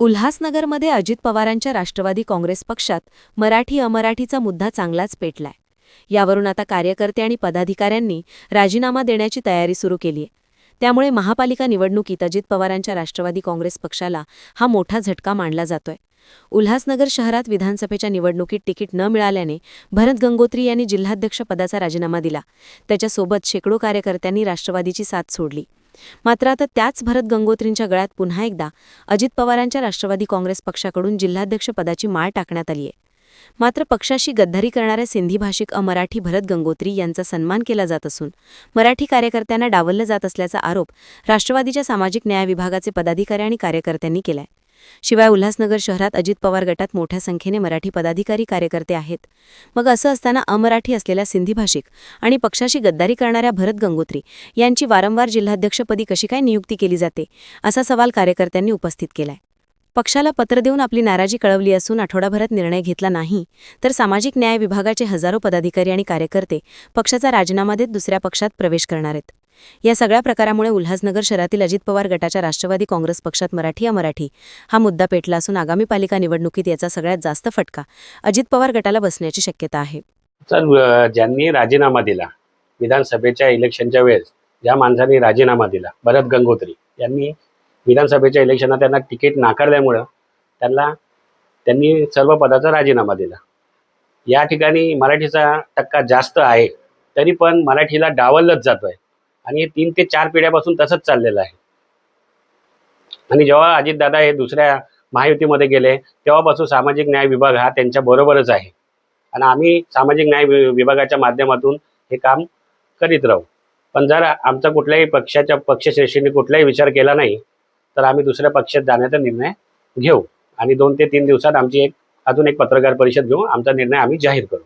उल्हासनगरमध्ये अजित पवारांच्या राष्ट्रवादी काँग्रेस पक्षात मराठी अमराठीचा मुद्दा चांगलाच पेटलाय. यावरून आता कार्यकर्ते आणि पदाधिकाऱ्यांनी राजीनामा देण्याची तयारी सुरू केलीय. त्यामुळे महापालिका निवडणुकीत अजित पवारांच्या राष्ट्रवादी काँग्रेस पक्षाला हा मोठा झटका मानला जातोय. उल्हासनगर शहरात विधानसभेच्या निवडणुकीत तिकीट न मिळाल्याने भरत गंगोत्री यांनी जिल्हाध्यक्ष पदाचा राजीनामा दिला. त्याच्यासोबत शेकडो कार्यकर्त्यांनी राष्ट्रवादीची साथ सोडली. मात्र आता त्याच भरत गंगोत्रींच्या गळ्यात पुन्हा एकदा अजित पवारांच्या राष्ट्रवादी काँग्रेस पक्षाकडून जिल्हाध्यक्षपदाची माळ टाकण्यात आली आहे मात्र पक्षाशी गद्दारी करणाऱ्या सिंधी भाषिक अमराठी भरत गंगोत्री यांचा सन्मान केला जात असून मराठी कार्यकर्त्यांना डावललं जात असल्याचा आरोप राष्ट्रवादीच्या सामाजिक न्याय विभागाचे पदाधिकारी आणि कार्यकर्त्यांनी केलाय. शिवाय उल्हासनगर शहरात अजित पवार गटात मोठ्या संख्येने मराठी पदाधिकारी कार्यकर्ते आहेत. मग असं असताना अमराठी असलेल्या सिंधी भाषिक आणि पक्षाशी गद्दारी करणाऱ्या भरत गंगोत्री यांची वारंवार जिल्हाध्यक्षपदी कशी काय नियुक्ती केली जाते असा सवाल कार्यकर्त्यांनी उपस्थित केलाय. पक्षाला पत्र देऊन आपली नाराजी कळवली असून आठवडाभरात निर्णय घेतला नाही तर सामाजिक न्याय विभागाचे हजारो पदाधिकारी आणि कार्यकर्ते पक्षाचा राजीनामा देत दुसऱ्या पक्षात प्रवेश करणार आहेत. या सगळ्या प्रकारामुळे उल्हासनगर शहरातील अजित पवार गटाच्या राष्ट्रवादी काँग्रेस पक्षात मराठी अमराठी हा मुद्दा पेटला असून आगामी पालिका निवडणुकीत याचा सगळ्यात जास्त फटका अजित पवार गटाला बसण्याची शक्यता आहे. ज्यांनी राजीनामा दिला विधानसभेच्या इलेक्शनच्या वेळेस ज्या माणसांनी राजीनामा दिला भरत गंगोत्री यांनी विधानसभेच्या इलेक्शनला त्यांना तिकीट नाकारल्यामुळं त्यांना त्यांनी सर्व पदाचा राजीनामा दिला. या ठिकाणी मराठीचा टक्का जास्त आहे तरी पण मराठीला डावललंच आहे आणि हे तीन ते चार पिढ्यापासून तसंच चाललेलं आहे. आणि जेव्हा अजितदादा हे दुसऱ्या महायुतीमध्ये गेले तेव्हापासून सामाजिक न्याय विभाग हा त्यांच्या बरोबरच आहे. आणि आम्ही सामाजिक न्याय वि- विभागाच्या माध्यमातून हे काम करीत राहू. पण जर आमचा कुठल्याही पक्षाच्या पक्षश्रेष्ठीने कुठलाही विचार केला नाही तर आम्ही दुसऱ्या पक्षात जाण्याचा निर्णय घेऊ. आणि दोन ते तीन दिवसात आमची एक अजून एक पत्रकार परिषद घेऊन आमचा निर्णय आम्ही जाहीर करू.